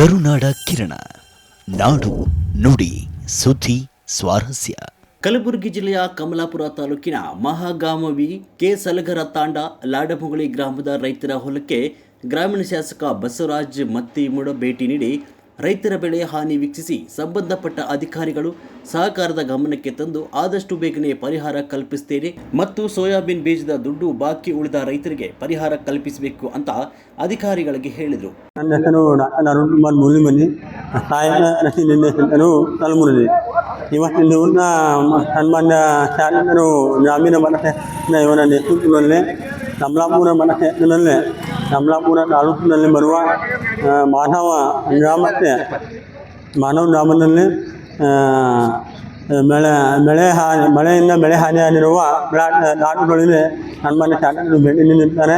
ಕರುನಾಡ ಕಿರಣ. ನಾಡು ನುಡಿ, ಸುದ್ದಿ, ಸ್ವಾರಸ್ಯ. ಕಲಬುರಗಿ ಜಿಲ್ಲೆಯ ಕಮಲಾಪುರ ತಾಲೂಕಿನ ಮಹಾಗಾಮವಿ ಕೆ. ಸಲಗರ ತಾಂಡ ಲಾಡಮುಗಳಿ ಗ್ರಾಮದ ರೈತರ ಹೊಲಕ್ಕೆ ಗ್ರಾಮೀಣ ಶಾಸಕ ಬಸವರಾಜ್ ಮತ್ತಿಮೂಡ ಭೇಟಿ ನೀಡಿ ರೈತರ ಬೆಳೆ ಹಾನಿ ವೀಕ್ಷಿಸಿ ಸಂಬಂಧಪಟ್ಟ ಅಧಿಕಾರಿಗಳು ಸಹಕಾರದ ಗಮನಕ್ಕೆ ತಂದು ಆದಷ್ಟು ಬೇಗನೆ ಪರಿಹಾರ ಕಲ್ಪಿಸುತ್ತೇನೆ ಮತ್ತು ಸೋಯಾಬೀನ್ ಬೀಜದ ದುಡ್ಡು ಬಾಕಿ ಉಳಿದ ರೈತರಿಗೆ ಪರಿಹಾರ ಕಲ್ಪಿಸಬೇಕು ಅಂತ ಅಧಿಕಾರಿಗಳಿಗೆ ಹೇಳಿದರು. ನನ್ನ ಹೆಸರು ನಾನು ಅರುಣ್ ಕುಮಾರ್ ಮುರಳಿಮನಿ. ಸಹಾಯಕ ರಸಿ ಇವತ್ತಿಂದು ಸನ್ಮಾನ್ಯ ಶಾಸಕರು ಗ್ರಾಮೀಣ ಮನಸ್ಸಿನಲ್ಲಿ ಕಮಲಾಪುರ ತಾಲೂಕಿನಲ್ಲಿ ಬರುವ ಮಾನವ ಗ್ರಾಮಕ್ಕೆ, ಮಾನವ ಗ್ರಾಮದಲ್ಲಿ ಮಳೆ ಮಳೆ ಹಾನಿ ಮಳೆಯಿಂದ ಬೆಳೆ ಹಾನಿಯಾಗಿರುವ ನಾಡುಗಳಿಗೆ ಮನೆ ಶಾಸಕರು ಭೇಟಿ ನೀಡಿದ್ದಾರೆ.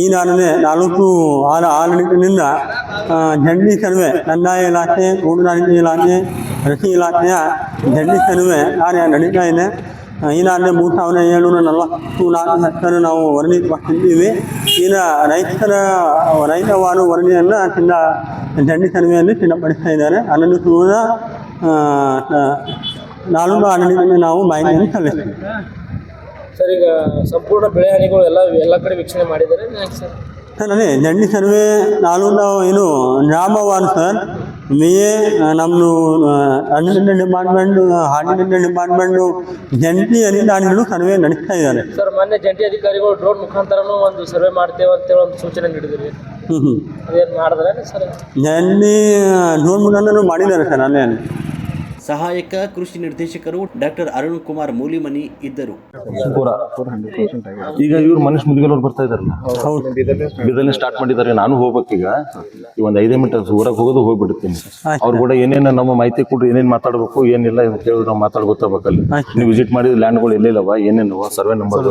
ಈ ನಾಡನೆ ನಾಲ್ಕು ಆರು ಆಡಳಿತದಿಂದ ಜಂಡಿ ಸರ್ವೆ, ಕಂದಾಯ ಇಲಾಖೆ ತೋಟಗಾರಿಕೆ ಇಲಾಖೆ, ಕೃಷಿ ಇಲಾಖೆಯ ಜಂಡಿ ಸರ್ವೆ ಕಾರ್ಯ ನಡೀತಾ ಇದೆ. ನಾಡಿನ ಮೂರು ಸಾವಿರದ ಏಳ್ನೂರ ನಲವತ್ತು ನಾಲ್ಕು ಹೆಕ್ಟರ್ ನಾವು ವರದಿ ಪಟ್ಟಿದ್ದೀವಿ ಇನ್ನು ರೈತರ ರೈತವಾರು ವರದಿಯನ್ನು ಚಿನ್ನ ಜಂಡಿ ಸರ್ವೆಯಲ್ಲಿ ಸಿದ್ಧಪಡಿಸ್ತಾ ಇದ್ದಾರೆ. ಅದನ್ನು ಕೂಡ ನಾಲ್ಕು ಆಡಳಿತದಿಂದ ನಾವು ಮಾಹಿತಿಯನ್ನು ಸಲ್ಲಿಸ್ತೀವಿ. ಸರ್ ಈಗ ಸಂಪೂರ್ಣ ಬೆಳೆ ಹಾನಿಗಳು ಎಲ್ಲ ಎಲ್ಲ ಕಡೆ ವೀಕ್ಷಣೆ ಮಾಡಿದ್ದಾರೆ. ಸರ್ ಸರ್ ಅದೇ ಜಂಡಿ ಸರ್ವೆ ನಾಲ್ಕು ನಾವು ಏನು ಗ್ರಾಮವಾರು ಸರ್. ಮೇಯೇ ನಮ್ಮದು ಹಣ್ಣಿನ ಡಿಪಾರ್ಟ್ಮೆಂಟ್ ಹಾರ್ಟಿಕಲ್ಚರ್ ಡಿಪಾರ್ಟ್ಮೆಂಟ್ ಜಂಟಿ ಅಧಿಕಾರಿಗಳು ಸರ್ವೆ ನಡೆಸ್ತಾ ಇದ್ದಾರೆ ಸರ್ ಮೊನ್ನೆ ಜಂಟಿ ಅಧಿಕಾರಿಗಳು ಡ್ರೋನ್ ಮುಖಾಂತರನೂ ಒಂದು ಸರ್ವೆ ಮಾಡ್ತೇವೆ ಅಂತೇಳಿ ಒಂದು ಸೂಚನೆ ನೀಡಿದ್ರಿ. ಹ್ಞೂ ಹ್ಞೂ ಅದೇನು ಮಾಡಿದ್ರೆ ಸರ್? ಜಂಟಿ ಡ್ರೋನ್ ಮುಖಾಂತರ ಮಾಡಿದ್ದಾರೆ ಸರ್ ಅಲ್ಲಿ ಸಹಾಯಕ ಕೃಷಿ ನಿರ್ದೇಶಕರು ಡಾಕ್ಟರ್ ಅರುಣ್ ಕುಮಾರ್ ಮೂಲಿಮನಿ ಇದ್ದರು. ಈಗ ಇವ್ರು ಮನುಷ್ಯ ಮುದಿಗಲ್ ಬರ್ತಾ ಇದಾರಲ್ಲ ಬಿದನೆ ಸ್ಟಾರ್ಟ್ ಮಾಡಿದ್ದಾರೆ. ನಾನು ಹೋಗ್ಬೇಕೀಗ ಈ ಒಂದು ಐದೇ ಮಿನಿಟ್ ಊರಾಗ ಹೋಗೋದು ಹೋಗ್ಬಿಡ್ತೀನಿ. ಅವ್ರು ಕೂಡ ಏನೇನು ನಮ್ಮ ಮಾಹಿತಿ ಕೊಡ್ರಿ ಏನೇನು ಮಾತಾಡ್ಬೇಕು ಏನಿಲ್ಲ ಅಂತ ಕೇಳಿದ್ರೆ ನಾವು ಮಾತಾಡ್ ಗೊತ್ತಾಗಬೇಕಲ್ಲ ನೀವು ವಿಸಿಟ್ ಮಾಡಿದ ಲ್ಯಾಂಡ್ಗಳು ಎಲ್ಲೆಲ್ಲವ ಏನೇನು ಸರ್ವೆ ನಂಬರ್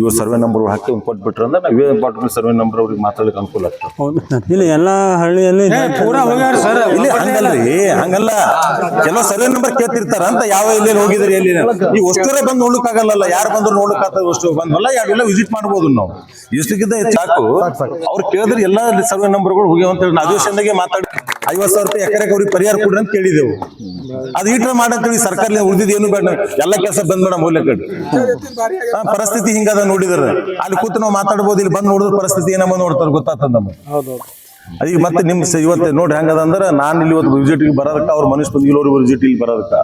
ಇವ್ರು ಸರ್ವೆ ನಂಬರ್ ಹಾಕಿ ಒಂದು ಕೊಟ್ಬಿಟ್ರೆ ಅಂದ್ರೆ ನಾವು ಇದೇ ಇಂಪಾರ್ಟೆಂಟ್ ಸರ್ವೆ ನಂಬರ್ ಅವ್ರಿಗೆ ಮಾತಾಡಕ್ಕೆ ಅನುಕೂಲ ಆಗ್ತದೆ. ಇಲ್ಲ ಎಲ್ಲ ಹಳ್ಳಿಯಲ್ಲಿ ಹಂಗಲ್ಲ. ಕೆಲವು ಸರ್ವೆ ನಂಬರ್ ಕೇಳ್ತಿರ್ತಾರ ಅಂತ ಯಾವ ಎಲ್ಲಿ ಹೋಗಿದ್ರಿ ಎಲ್ಲಿ ಈ ಅಷ್ಟರೇ ಬಂದು ನೋಡ್ಲಿಕ್ ಆಗಲ್ಲ ಯಾರು ಬಂದ್ರು ನೋಡ್ಲಿಕ್ ಆಗ್ತದೆ ಅಷ್ಟು ಬಂದ್ವಲ್ಲ ಯಾವೆಲ್ಲ ವಿಸಿಟ್ ಮಾಡ್ಬೋದು ನಾವು? ಇಷ್ಟಕ್ಕಿಂತ ಹೆಚ್ಚಾಕು ಅವ್ರು ಕೇಳಿದ್ರೆ ಎಲ್ಲ ಸರ್ವೆ ನಂಬರ್ಗಳು ಹೋಗಿ ಅಂತ ಹೇಳಿ ಅಧಿವೇಶನದಾಗೆ ಮಾತಾಡಿ. ಐವತ್ತು ಸಾವಿರ ರೂಪಾಯಿ ಎಕರೆಗೆ ಅವ್ರಿಗೆ ಪರಿಹಾರ ಕೊಡ್ರಿ ಅಂತ ಕೇಳಿದೆವು. ಅದು ಈಟ್ರ ಮಾಡಂತೇಳಿ ಸರ್ಕಾರ ಉಳಿದಿದ್ದು ಏನು ಬೇಡ ಎಲ್ಲ ಕೆಲಸ ಬಂದ್ ಮೇಡಮ್, ಹೋಗ್ಲಿ ಕಡೆ. ಪರಿಸ್ಥಿತಿ ಹಿಂಗದ ನೋಡಿದ್ರೆ. ಅಲ್ಲಿ ಕೂತು ನಾವು ಮಾತಾಡ್ಬೋದು, ಇಲ್ಲಿ ಬಂದು ನೋಡಿದ್ರೆ ಪರಿಸ್ಥಿತಿ ಏನಮ್ಮ ನೋಡ್ತಾರೆ, ಗೊತ್ತಾಗ್ತದ ನಮಗೆ. ಅದೀಗ ಮತ್ತೆ ನಿಮ್ ಸ- ಇವತ್ತು ನೋಡ್ರಿ ಹೆಂಗದ ಅಂದ್ರೆ ನಾನು ಇಲ್ಲಿ ಇವತ್ತು ವಿಸಿಟ್ಗೆ ಬರೋದಕ್ಕೆ ಅವ್ರ ಮನುಷ್ಯ ಬಂದಿಲ್ಲ ಅವ್ರಿಗೆ ವಿಸಿಟ್ ಇಲ್ಲಿ ಬರೋದಕ್ಕೆ.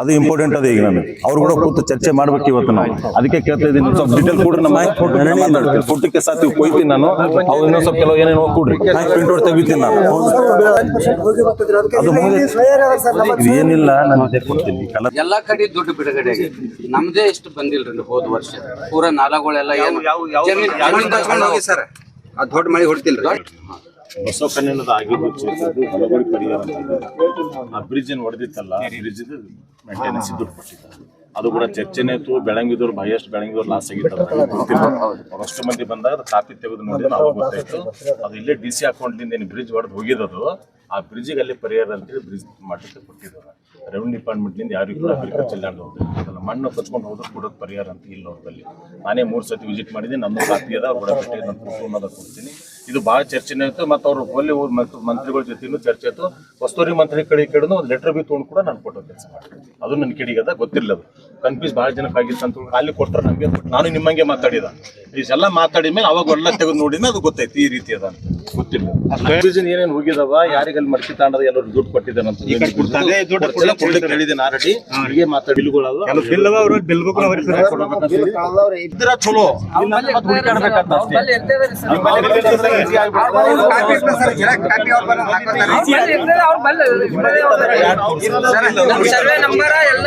ಅದು ಇಂಪಾರ್ಟೆಂಟ್ ಅದ ಈಗ ನನಗೆ. ಅವ್ರು ಕೂಡ ಕೂತು ಚರ್ಚೆ ಮಾಡ್ಬೇಕು ಇವತ್ತು ನಾವು. ಅದಕ್ಕೆ ಕೇಳ್ತಾ ಇದ್ದೀನಿ ಸ್ವಲ್ಪ ಡಿಟೇಲ್ ಕೂಡ ನಮ್ಮ ಮಾತಾಡ್ತೀನಿ. ಫೋಟೋಕ್ಕೆ ಸಾತಿ ಕೊಯ್ತೀನಿ ನಾನು. ಅವ್ರು ಇನ್ನೊಂದು ಸ್ವಲ್ಪ ಕೆಲವು ಏನೇನೋ ಕೊಡ್ರಿ. ಪ್ರಿಂಟ್ ಔಟ್ ತೆಗಿತೀನಿ ನಾನು. ಅದು. ಇದು ಏನಿಲ್ಲ ನಾನು ಕೊಡ್ತೀನಿ. ಎಲ್ಲಾ ಕಡೆ ದುಡ್ಡು ಬಿಡುಗಡೆ ಆಗೈತಿ ನಮ್ದೇ ಇಷ್ಟು ಬಂದಿಲ್ರಿ ಹೋದ ವರ್ಷ. ಪೂರ ನಾಲಗಳೆಲ್ಲ ಏನು ಜಮೀನ್ ಜಮೀನ್ ತಗೊಂಡ್ ಹೋಗಿ ಸರ್. ಆ ದೊಡ್ಡ ಮಳೆ ಹೊಡ್ತಿಲ್ರಿ? ಆಗಿದ್ದು ಚೇತದ್ದು ಹೊಲಗಡಿ ಪರಿಹಾರ ಆ ಬ್ರಿಡ್ಜ್ ಹೊಡೆದಿತ್ತಲ್ಲ ಬ್ರಿಡ್ಜ್ ಮೇಂಟೆನೆನ್ಸ್ ದುಡ್ಡು ಕೊಟ್ಟಿದ್ದ ಅದು ಕೂಡ ಚರ್ಚೆನೇ ಇತ್ತು. ಬೆಳಂಗಿದವ್ರು ಬಹಳಷ್ಟು ಬೆಳಂಗಿದವ್ರು ಲಾಸ್ ಆಗಿತ್ತು ಅಷ್ಟು ಮಂದಿ ಬಂದಾಗ ಕಾಪಿ ತೆಗೆದು ನೋಡಿ ನಾವು ಗೊತ್ತಾಯ್ತು. ಅದು ಇಲ್ಲೇ ಡಿ ಸಿ ಅಕೌಂಟ್ಲಿಂದ ಏನು ಬ್ರಿಡ್ಜ್ ಹೊಡೆದು ಹೋಗಿರೋದು, ಆ ಬ್ರಿಡ್ಜಿಗೆ ಅಲ್ಲಿ ಪರಿಹಾರ ಅಂತೇಳಿ ಬ್ರಿಡ್ಜ್ ಮಾಡಲಿಕ್ಕೆ ಕೊಟ್ಟಿದ್ದಾರೆ. ರೆವೆನ್ಯೂ ಡಿಪಾರ್ಟ್ಮೆಂಟ್ನಿಂದ ಯಾರಿಗೂ ಕೂಡ ಅಗ್ರಿಕಲ್ಚರ್ ಲ್ಯಾಂಡ್ ಹೋಗ್ತಾರೆ ಮಣ್ಣು ಕಚ್ಕೊಂಡು ಹೋದ್ರೆ ಕೊಡೋದು ಪರಿಹಾರ ಅಂತ ಇಲ್ಲ ಅವ್ರಲ್ಲಿ ನಾನೇ ಮೂರು ಸತಿ ವಿಸಿಟ್ ಮಾಡಿದ್ದೀನಿ ನಮ್ಮ ಕಾಪಿ ಅದ ಕೂಡ ಬಿಟ್ಟು ಫೋಟೋ ಅನ್ನೋದ ಕೊಡ್ತೀನಿ. ಇದು ಭಾಳ ಚರ್ಚೆನೇ ಇತ್ತು ಮತ್ತು ಅವ್ರು ಊರ್ ಮತ್ತು ಮಂತ್ರಿಗಳ ಜೊತೆನೂ ಚರ್ಚೆ ಆಯ್ತು ವಸ್ತೂರಿ ಮಂತ್ರಿ ಕಡೆ ಕೇಳಿದ್ರು ಒಂದು ಲೆಟರ್ ಬಿ ತೊಗೊಂಡು ಕೂಡ ನಾನು ಕೊಟ್ಟೋ ಕೆಲಸ ಮಾಡ್ತೀನಿ. ಅದು ನನ್ನ ಕಡೆಗೆ ಅದ ಗೊತ್ತಿಲ್ಲ ಅದು. ಕನ್ಫ್ಯೂಸ್ ಭಾಳ ಜನಕ್ಕೆ ಆಗಿತ್ತು ಅಂತ ಅಲ್ಲಿ ಕೊಟ್ಟರೆ ನಮಗೆ ನಾನು ನಿಮ್ಮಂಗೆ ಮಾತಾಡಿದ. ಇಷ್ಟೆಲ್ಲ ಮಾತಾಡಿದ ಮೇಲೆ ಅವಾಗ ಒಳ್ಳೆ ತೆಗೆದು ನೋಡಿದ್ಮೇಲೆ ಅದು ಗೊತ್ತಾಯ್ತು ಈ ರೀತಿ ಅದ ಅಂತ. ಗೊತ್ತಿಲ್ಲ. ಕನ್ಫ್ಯೂಷನ್ ಏನೇನು ಹೋಗಿದಾವ ಯಾರಿಗೆ ಅಲ್ಲಿ ಮಡಕಿ ತಾಂಡದ ಎಲ್ಲರೂ ದುಡ್ಡು ಕೊಟ್ಟಿದ್ದಾನೆ ಅಂತ ಕೊಡ್ಲಿಕ್ಕೆ ಹೇಳಿದ್ದೇನೆ ಆಲ್ರೆಡಿ. ಹೀಗೆ ಮಾತಾಡಿ ಬಿಲ್ಗಳಲ್ಲ. ಇದ್ರ ಚಲೋ. ಸರ್ವೆ ನಂಬರ ಎಲ್ಲ